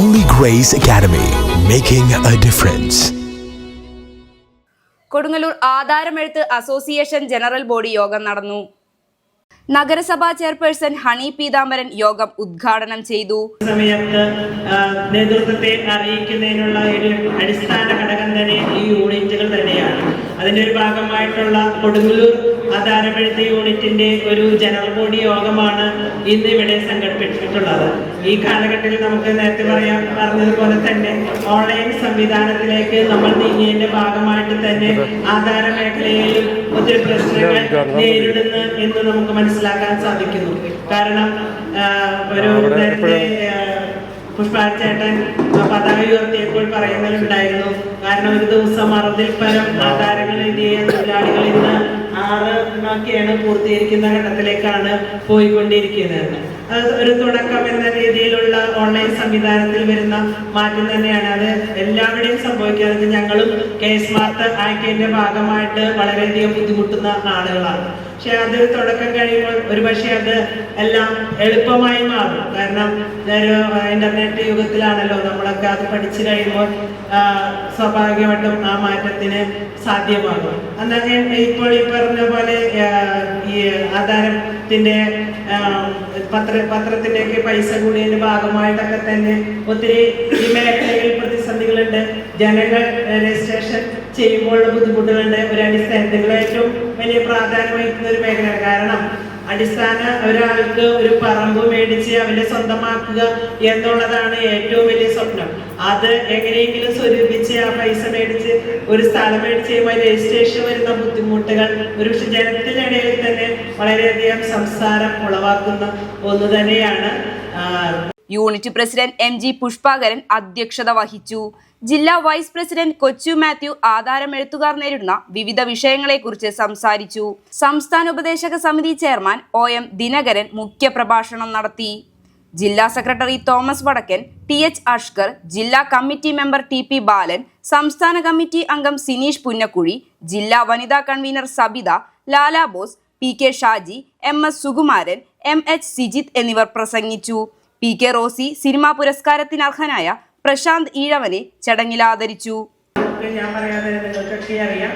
Holy Grace Academy, making a difference. Kodungallur ആധാരമെഴുത്ത് association general body യോഗം നടന്നു. നഗരസഭാ chairperson honey Peethambaran യോഗം ഉദ്ഘാടനം ചെയ്തു. സമയത്ത് നേതൃത്വത്തെ അറിയിക്കുന്നതിനുള്ള ഒരു അടിസ്ഥാന ഘടകം തന്നെ ഈ യൂണിറ്റുകൾ തന്നെയാണ്. അതിന്റെ ഒരു ഭാഗമായിട്ടുള്ള കൊടുങ്ങല്ലൂർ ആധാരമെഴുത്ത് യൂണിറ്റിന്റെ ഒരു ജനറൽ ബോഡി യോഗമാണ് ഇന്ന് ഇവിടെ സംഘടിപ്പിച്ചിട്ടുള്ളത്. ഈ കാലഘട്ടത്തിൽ നമുക്ക് നേരത്തെ പറയാൻ പറഞ്ഞതുപോലെ തന്നെ ഓൺലൈൻ സംവിധാനത്തിലേക്ക് നമ്മൾ നീങ്ങിയതിന്റെ ഭാഗമായിട്ട് തന്നെ ആധാര മേഖലയിൽ ഒത്തിരി പ്രശ്നങ്ങൾ നേരിടുന്നു എന്ന് നമുക്ക് മനസ്സിലാക്കാൻ സാധിക്കുന്നു. കാരണം ഒരു നേരത്തെ പുഷ്പാചേട്ടൻ പതാക ഉയർത്തിയപ്പോൾ പറയുന്നുണ്ടായിരുന്നു കാരണം ഒരു ദിവസം അറുതിൽ പരം ആധാരങ്ങൾ എന്ത് ചെയ്യാൻ തൊഴിലാളികൾ ഇന്ന് ആറ് ഒക്കെയാണ് പൂർത്തീകരിക്കുന്ന ഘട്ടത്തിലേക്കാണ് പോയിക്കൊണ്ടിരിക്കുന്നത്. ഒരു തുടക്കം എന്ന രീതിയിലുള്ള ഓൺലൈൻ സംവിധാനത്തിൽ വരുന്ന മാറ്റം തന്നെയാണ്. അത് എല്ലാവരുടെയും സംഭവിക്കുന്നത് ഞങ്ങളും കെ സ്മാർട്ട് ആക്കിയതിന്റെ ഭാഗമായിട്ട് വളരെയധികം ബുദ്ധിമുട്ടുന്ന ആളുകളാണ്. പക്ഷെ അത് തുടക്കം കഴിയുമ്പോൾ ഒരുപക്ഷെ അത് എല്ലാം എളുപ്പമായി മാറും. കാരണം ഇതൊരു ഇന്റർനെറ്റ് യുഗത്തിലാണല്ലോ. നമ്മളൊക്കെ അത് പഠിച്ചു കഴിയുമ്പോൾ സ്വാഭാവികമായിട്ടും ആ മാറ്റത്തിന് സാധ്യമാകും. എന്നാൽ ഇപ്പോൾ ഈ പറഞ്ഞ പോലെ ഈ ആധാരത്തിന്റെ പത്ര പത്രത്തിലേക്ക് പൈസ കൂടിയതിന്റെ ഭാഗമായിട്ടൊക്കെ തന്നെ ഒത്തിരി ഈ മേഖലയിൽ പ്രതിസന്ധികളുണ്ട്. ജനങ്ങൾ രജിസ്ട്രേഷൻ ചെയ്യുമ്പോഴുള്ള ബുദ്ധിമുട്ടുകളുണ്ട് ഒരു അടിസ്ഥാനത്തിൽ ഏറ്റവും വലിയ പ്രാധാന്യം വഹിക്കുന്ന ഒരു കാരണം അടിസ്ഥാന ഒരാൾക്ക് ഒരു പറമ്പ് മേടിച്ച് അവനെ സ്വന്തമാക്കുക എന്നുള്ളതാണ് ഏറ്റവും വലിയ സ്വപ്നം. അത് എങ്ങനെയെങ്കിലും സ്വരൂപിച്ച് ആ പൈസ മേടിച്ച് ഒരു സ്ഥലം മേടിച്ച് രജിസ്ട്രേഷൻ വരുന്ന ബുദ്ധിമുട്ടുകൾ ഒരു ജനത്തിനിടയിൽ തന്നെ വളരെയധികം സംസാരം ഉളവാക്കുന്ന ഒന്ന് തന്നെയാണ്. Unit president M G Pushpakaran അധ്യക്ഷത വഹിച്ചു. ജില്ലാ വൈസ് പ്രസിഡന്റ് കൊച്ചു മാത്യു ആധാരമെഴുത്തുകാർ നേരിടുന്ന വിവിധ വിഷയങ്ങളെക്കുറിച്ച് സംസാരിച്ചു. സംസ്ഥാന ഉപദേശക സമിതി ചെയർമാൻ ഒ എം ദിനകരൻ മുഖ്യപ്രഭാഷണം നടത്തി. ജില്ലാ secretary Thomas Vadakkan T H Ashkar ജില്ലാ committee member T P Balan സംസ്ഥാന കമ്മിറ്റി അംഗം സിനീഷ് പുന്നക്കുഴി ജില്ലാ വനിതാ convener Sabitha Lala Bose P K Shaji M S Sukumaran M H Sijith എന്നിവർ പ്രസംഗിച്ചു. പി കെ റോസി സിനിമാ പുരസ്കാരത്തിന് അർഹനായ പ്രശാന്ത് ഈഴവനെ ചടങ്ങിൽ ആദരിച്ചു. ഞാൻ പറയാതെ അറിയാം.